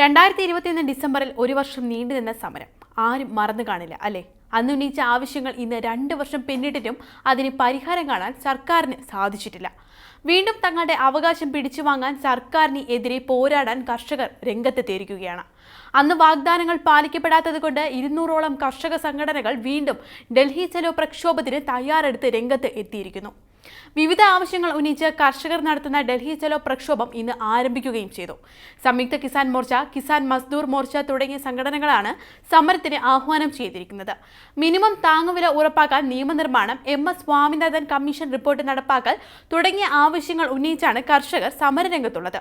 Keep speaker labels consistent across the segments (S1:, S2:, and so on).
S1: രണ്ടായിരത്തി ഇരുപത്തിയൊന്ന് ഡിസംബറിൽ ഒരു വർഷം നീണ്ടുനിന്ന സമരം. ആരും മറന്നു കാണില്ല അല്ലേ? അന്ന് ഉന്നയിച്ച ആവശ്യങ്ങൾ ഇന്ന് രണ്ട് വർഷം പിന്നിട്ടിട്ടും അതിന് പരിഹാരം കാണാൻ സർക്കാരിന് സാധിച്ചിട്ടില്ല. വീണ്ടും തങ്ങളുടെ അവകാശം പിടിച്ചു വാങ്ങാൻ സർക്കാരിന് എതിരെ പോരാടാൻ കർഷകർ രംഗത്തെത്തിയിരിക്കുകയാണ്. അന്ന് വാഗ്ദാനങ്ങൾ പാലിക്കപ്പെടാത്തത് കൊണ്ട് ഇരുന്നൂറോളം കർഷക സംഘടനകൾ വീണ്ടും ഡൽഹി ചലോ പ്രക്ഷോഭത്തിന് തയ്യാറെടുത്ത് രംഗത്ത് എത്തിയിരിക്കുന്നു. വിവിധ ആവശ്യങ്ങൾ ഉന്നയിച്ച് കർഷകർ നടത്തുന്ന ഡൽഹി ചലോ പ്രക്ഷോഭം ഇന്ന് ആരംഭിക്കുകയും ചെയ്തു. സംയുക്ത കിസാൻ മോർച്ച കിസാൻ മസ്ദൂർ മോർച്ച തുടങ്ങിയ സംഘടനകളാണ് സമരത്തിന് ആഹ്വാനം ചെയ്തിരിക്കുന്നത്. മിനിമം താങ്ങുവില ഉറപ്പാക്കാൻ നിയമനിർമ്മാണം M S Swaminathan commission report നടപ്പാക്കൽ തുടങ്ങിയ ആവശ്യങ്ങൾ ഉന്നയിച്ചാണ് കർഷകർ സമരരംഗത്തുള്ളത്.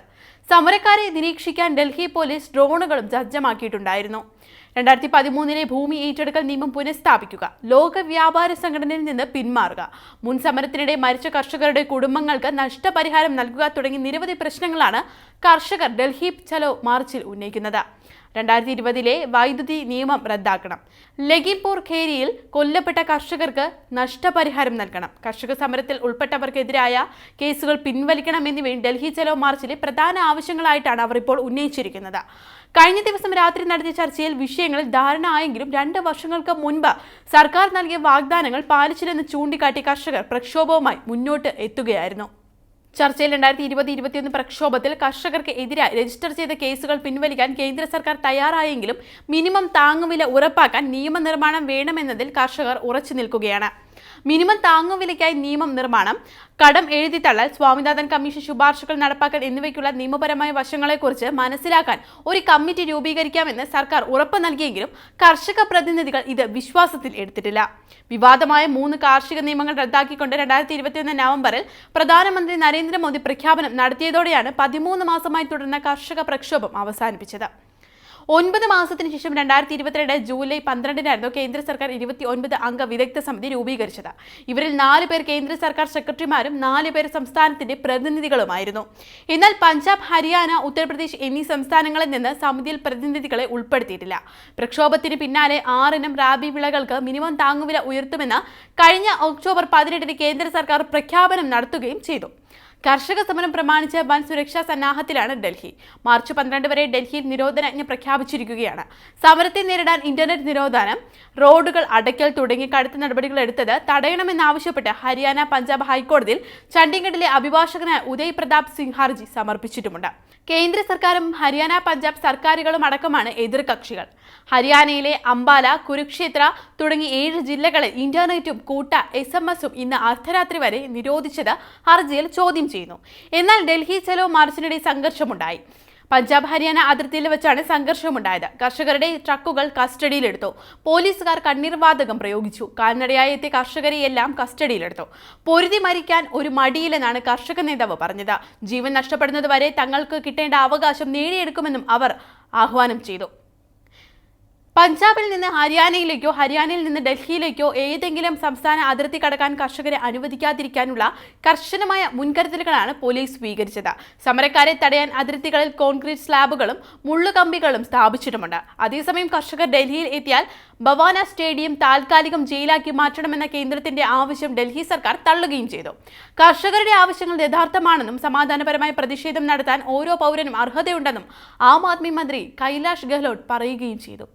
S1: സമരക്കാരെ നിരീക്ഷിക്കാൻ ഡൽഹി പോലീസ് ഡ്രോണുകളും സജ്ജമാക്കിയിട്ടുണ്ടായിരുന്നു. രണ്ടായിരത്തി പതിമൂന്നിലെ ഭൂമി ഏറ്റെടുക്കൽ നിയമം പുനഃസ്ഥാപിക്കുക ലോക വ്യാപാര സംഘടനയിൽ നിന്ന് പിന്മാറുക മുൻ സമരത്തിനിടെ മരിച്ച കർഷകരുടെ കുടുംബങ്ങൾക്ക് നഷ്ടപരിഹാരം നൽകുക തുടങ്ങി നിരവധി പ്രശ്നങ്ങളാണ് കർഷകർ ഡൽഹി ചലോ മാർച്ചിൽ ഉന്നയിക്കുന്നത്. രണ്ടായിരത്തി ഇരുപതിലെ വൈദ്യുതി നിയമം റദ്ദാക്കണം. ലഖിംപൂർ ഖേരിയിൽ കൊല്ലപ്പെട്ട കർഷകർക്ക് നഷ്ടപരിഹാരം നൽകണം. കർഷക സമരത്തിൽ ഉൾപ്പെട്ടവർക്കെതിരായ കേസുകൾ പിൻവലിക്കണം എന്നിവയും ഡൽഹി ചലോ മാർച്ചിലെ പ്രധാന ആവശ്യങ്ങളായിട്ടാണ് അവർ ഇപ്പോൾ ഉന്നയിച്ചിരിക്കുന്നത്. കഴിഞ്ഞ ദിവസം രാത്രി നടത്തിയ ചർച്ചയിൽ വിഷയങ്ങളിൽ ധാരണ ആയെങ്കിലും രണ്ട് വർഷങ്ങൾക്ക് മുൻപ് സർക്കാർ നൽകിയ വാഗ്ദാനങ്ങൾ പാലിച്ചില്ലെന്ന് ചൂണ്ടിക്കാട്ടി കർഷകർ പ്രക്ഷോഭവുമായി മുന്നോട്ട് എത്തുകയായിരുന്നു. ചർച്ചയിൽ രണ്ടായിരത്തി ഇരുപത് ഇരുപത്തിയൊന്ന് പ്രക്ഷോഭത്തിൽ കർഷകർക്ക് എതിരായി രജിസ്റ്റർ ചെയ്ത കേസുകൾ പിൻവലിക്കാൻ കേന്ദ്ര സർക്കാർ തയ്യാറായെങ്കിലും മിനിമം താങ്ങുവില ഉറപ്പാക്കാൻ നിയമനിർമ്മാണം വേണമെന്നതിൽ കർഷകർ ഉറച്ചു നിൽക്കുകയാണ്. മിനിമം താങ്ങുവിലയ്ക്കായി നിയമം നിർമ്മാണം കടം എഴുതിത്തള്ളൽ സ്വാമിനാഥൻ കമ്മീഷൻ ശുപാർശകൾ നടപ്പാക്കൽ എന്നിവയ്ക്കുള്ള നിയമപരമായ വശങ്ങളെക്കുറിച്ച് മനസ്സിലാക്കാൻ ഒരു കമ്മിറ്റി രൂപീകരിക്കാമെന്ന് സർക്കാർ ഉറപ്പ് നൽകിയെങ്കിലും കർഷക പ്രതിനിധികൾ ഇത് വിശ്വാസത്തിൽ എടുത്തിട്ടില്ല. വിവാദമായ മൂന്ന് കാർഷിക നിയമങ്ങൾ റദ്ദാക്കിക്കൊണ്ട് രണ്ടായിരത്തി ഇരുപത്തിയൊന്ന് നവംബറിൽ പ്രധാനമന്ത്രി നരേന്ദ്രമോദി പ്രഖ്യാപനം നടത്തിയതോടെയാണ് പതിമൂന്ന് മാസമായി തുടർന്ന കർഷക പ്രക്ഷോഭം അവസാനിപ്പിച്ചത്. ഒൻപത് മാസത്തിന് ശേഷം രണ്ടായിരത്തി ഇരുപത്തിരണ്ട് ജൂലൈ പന്ത്രണ്ടിനായിരുന്നു കേന്ദ്ര സർക്കാർ ഇരുപത്തി ഒൻപത് അംഗ വിദഗ്ധ സമിതി രൂപീകരിച്ചത്. ഇവരിൽ നാല് പേർ കേന്ദ്ര സർക്കാർ സെക്രട്ടറിമാരും നാല് പേർ സംസ്ഥാനത്തിന്റെ പ്രതിനിധികളുമായിരുന്നു. എന്നാൽ പഞ്ചാബ് ഹരിയാന ഉത്തർപ്രദേശ് എന്നീ സംസ്ഥാനങ്ങളിൽ നിന്ന് സമിതിയിൽ പ്രതിനിധികളെ ഉൾപ്പെടുത്തിയിട്ടില്ല. പ്രക്ഷോഭത്തിന് പിന്നാലെ ആറിനം റാബി വിളകൾക്ക് മിനിമം താങ്ങുവില ഉയർത്തുമെന്ന് കഴിഞ്ഞ ഒക്ടോബർ പതിനെട്ടിന് കേന്ദ്ര സർക്കാർ പ്രഖ്യാപനം നടത്തുകയും ചെയ്തു. കർഷക സമരം പ്രമാണിച്ച് വൻ സുരക്ഷാ സന്നാഹത്തിലാണ് ഡൽഹി. മാർച്ച് പന്ത്രണ്ട് വരെ ഡൽഹിയിൽ നിരോധനാജ്ഞ പ്രഖ്യാപിച്ചിരിക്കുകയാണ്. സമരത്തെ നേരിടാൻ ഇന്റർനെറ്റ് നിരോധനം റോഡുകൾ അടയ്ക്കൽ തുടങ്ങി കടുത്ത നടപടികൾ എടുത്തത് തടയണമെന്നാവശ്യപ്പെട്ട് ഹരിയാന പഞ്ചാബ് ഹൈക്കോടതിയിൽ ചണ്ഡീഗഡിലെ അഭിഭാഷകനായ ഉദയ് പ്രതാപ് സിംഗ് ഹർജി സമർപ്പിച്ചിട്ടുമുണ്ട്. കേന്ദ്ര സർക്കാരും ഹരിയാന പഞ്ചാബ് സർക്കാരുകളും അടക്കമാണ് എതിർകക്ഷികൾ. ഹരിയാനയിലെ അംബാല കുരുക്ഷേത്ര തുടങ്ങി ഏഴ് ജില്ലകളിൽ ഇന്റർനെറ്റും കൂട്ട എസ് എം എസും ഇന്ന് അർദ്ധരാത്രി വരെ നിരോധിച്ചത് ഹർജിയിൽ ചോദ്യം ചെയ്യുന്നു. എന്നാൽ ഡൽഹി ചലോ മാർച്ചിനിടെ സംഘർഷമുണ്ടായി. പഞ്ചാബ് ഹരിയാന അതിർത്തിയിൽ വെച്ചാണ് സംഘർഷമുണ്ടായത്. കർഷകരുടെ ട്രക്കുകൾ കസ്റ്റഡിയിലെടുത്തു. പോലീസുകാർ കണ്ണീർ വാതകം പ്രയോഗിച്ചു. കാൽനടയായി എത്തിയ കർഷകരെയെല്ലാം കസ്റ്റഡിയിലെടുത്തു. പൊരുതി മരിക്കാൻ ഒരു മടിയില്ലെന്നാണ് കർഷക നേതാവ് പറഞ്ഞത്. ജീവൻ നഷ്ടപ്പെടുന്നതുവരെ തങ്ങൾക്ക് കിട്ടേണ്ട അവകാശം നേടിയെടുക്കുമെന്നും അവർ ആഹ്വാനം ചെയ്തു. പഞ്ചാബിൽ നിന്ന് ഹരിയാനയിലേക്കോ ഹരിയാനയിൽ നിന്ന് ഡൽഹിയിലേക്കോ ഏതെങ്കിലും സംസ്ഥാന അതിർത്തി കടക്കാൻ കർഷകരെ അനുവദിക്കാതിരിക്കാനുള്ള കർശനമായ മുൻകരുതലുകളാണ് പോലീസ് സ്വീകരിച്ചത്. സമരക്കാരെ തടയാൻ അതിർത്തികളിൽ കോൺക്രീറ്റ് സ്ലാബുകളും മുള്ളുകമ്പികളും സ്ഥാപിച്ചിട്ടുമുണ്ട്. അതേസമയം കർഷകർ ഡൽഹിയിൽ എത്തിയാൽ ഭവാന സ്റ്റേഡിയം താൽക്കാലികം ജയിലാക്കി മാറ്റണമെന്ന കേന്ദ്രത്തിന്റെ ആവശ്യം ഡൽഹി സർക്കാർ തള്ളുകയും ചെയ്തു. കർഷകരുടെ ആവശ്യങ്ങൾ യഥാർത്ഥമാണെന്നും സമാധാനപരമായ പ്രതിഷേധം നടത്താൻ ഓരോ പൗരനും അർഹതയുണ്ടെന്നും ആം ആദ്മി മന്ത്രി കൈലാഷ് ഗെഹ്ലോട്ട് പറയുകയും ചെയ്തു.